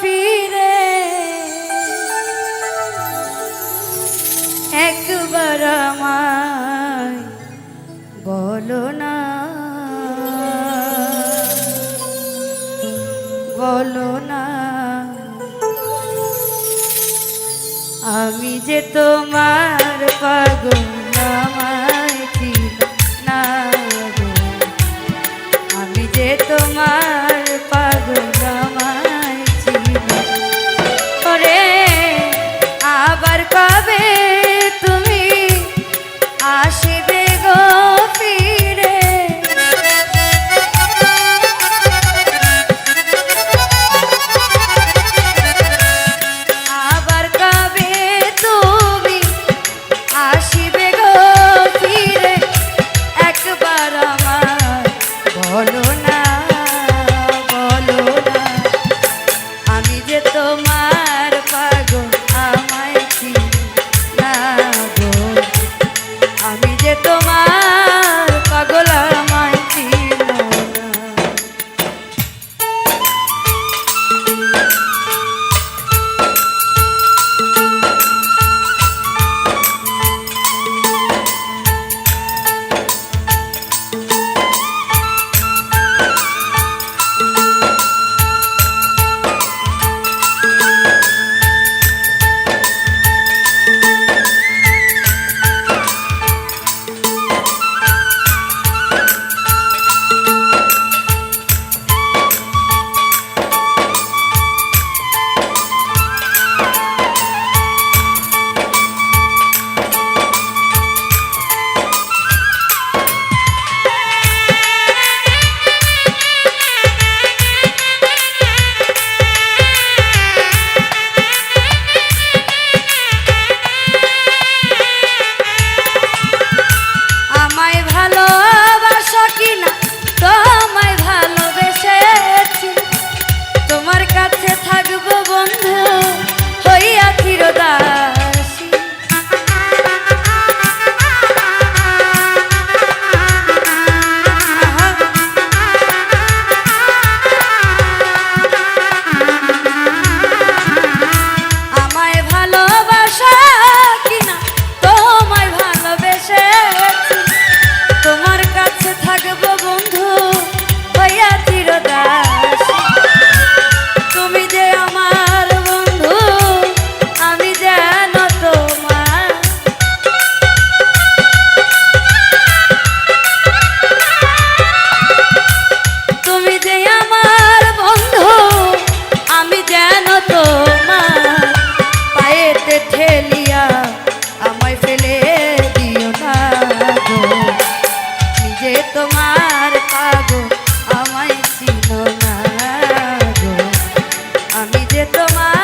ফিরে। একবার বলো না। বলো না। আমি যে তোমার পাগল তোমার broma.